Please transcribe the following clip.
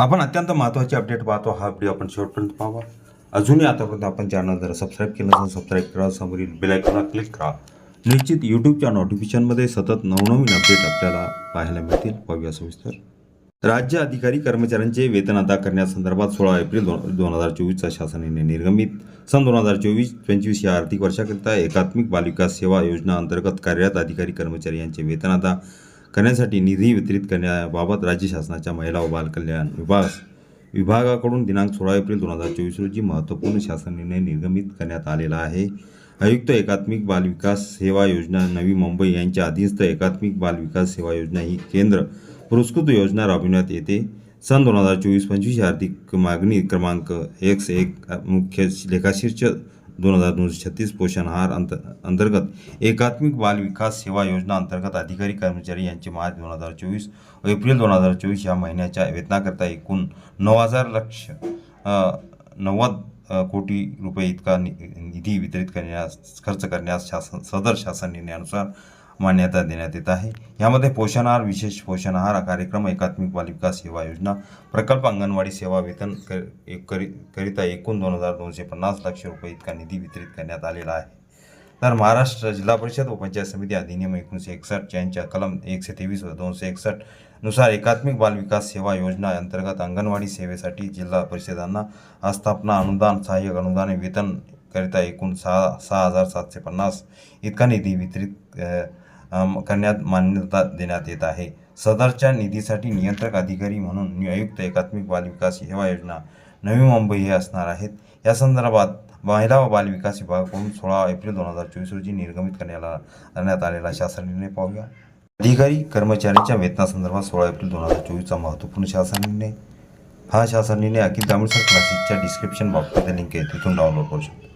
आपण अत्यंत महत्त्वाची अपडेट पाहतो. हा व्हिडिओ आपण शेवटपर्यंत पाहावा. अजूनही आतापर्यंत आपण चॅनल जर सबस्क्राईब केलं नसेल सबस्क्राईब करा. समोरील बेलायकॉनला क्लिक करा. निश्चित यूट्यूबच्या नोटिफिकेशनमध्ये सतत नवनवीन अपडेट आपल्याला पाहायला मिळतील. पाहूया सविस्तर. राज्य अधिकारी कर्मचाऱ्यांचे वेतन अदा करण्यासंदर्भात सोळा एप्रिल दोन दोन हजार चोवीसचा शासनाने निर्गमित. सन दोन हजार चोवीस पंचवीस या आर्थिक वर्षाकरिता एकात्मिक बालविकास सेवा योजना अंतर्गत कार्यरत अधिकारी कर्मचारी यांचे वेतन अदा करण्यासाठी निधी वितरित करण्याबाबत राज्य शासनाच्या महिला व बालकल्याण विभाग विभागाकडून दिनांक सोळा एप्रिल दोन हजार चोवीस रोजी महत्त्वपूर्ण शासन निर्णय निर्गमित करण्यात आलेला आहे. आयुक्त एकात्मिक बालविकास सेवा योजना नवी मुंबई यांच्या अधीनस्थ एकात्मिक बालविकास सेवा योजना ही केंद्र पुरस्कृत योजना राबविण्यात येते. सन दोन हजार चोवीस पंचवीस आर्थिक मागणी क्रमांक एक्स एक मुख्य लेखाशीर्ष दोन हजार दोनशे छत्तीस पोषण आहार अंत अंतर्गत एकात्मिक बाल विकास सेवा योजना अंतर्गत अधिकारी कर्मचारी यांचे मार्च दोन हजार चोवीस एप्रिल दोन हजार चोवीस या महिन्याच्या वेतनाकरता एकूण नऊ हजार लक्ष नव्वद कोटी रुपये इतका नि- निधी वितरित करण्यास खर्च करण्यास शासन सदर शासन निर्णयानुसार मान्यता देण्यात येत आहे. यामध्ये पोषण आहार विशेष पोषण आहार कार्यक्रम एकात्मिक बालिका सेवा योजना प्रकल्प अंगणवाडी सेवा वेतन कर एक करी करिता एकूण दोन हजार दोनशे पन्नास लक्ष रुपये इतका निधी वितरित करण्यात आलेला आहे. तर महाराष्ट्र जिल्हा परिषद व पंचायत समिती अधिनियम एकोणीसशे एकसष्ट यांच्या कलम एकशे तेवीस व दोनशे एकसष्टनुसार एकात्मिक बाल विकास सेवा योजना अंतर्गत अंगणवाडी सेवेसाठी जिल्हा परिषदांना आस्थापना अनुदान सहाय्यक अनुदान वेतन करिता एकूण सहा सहा हजार सातशे पन्नास इतका निधी वितरित करण्यात मान्यता देण्यात येत आहे. सदरच्या निधीसाठी नियंत्रक अधिकारी म्हणून नियुक्त एकात्मिक बालविकास सेवा योजना नवी मुंबई हे असणार आहेत. या संदर्भात महिला व बालविकास विभागाकडून सोळा एप्रिल दोन हजार चोवीस रोजी निर्गमित करण्याला करण्यात आलेला शासन निर्णय पाहूया. अधिकारी कर्मचाऱ्यांच्या वेतनासंदर्भात सोळा एप्रिल दोन हजार चोवीसचा महत्त्वपूर्ण शासन निर्णय. हा शासन निर्णय अखिल तामिळसर क्लासेसच्या डिस्क्रिप्शन बॉक्समध्ये लिंक आहे. तिथून डाउनलोड करू शकतो.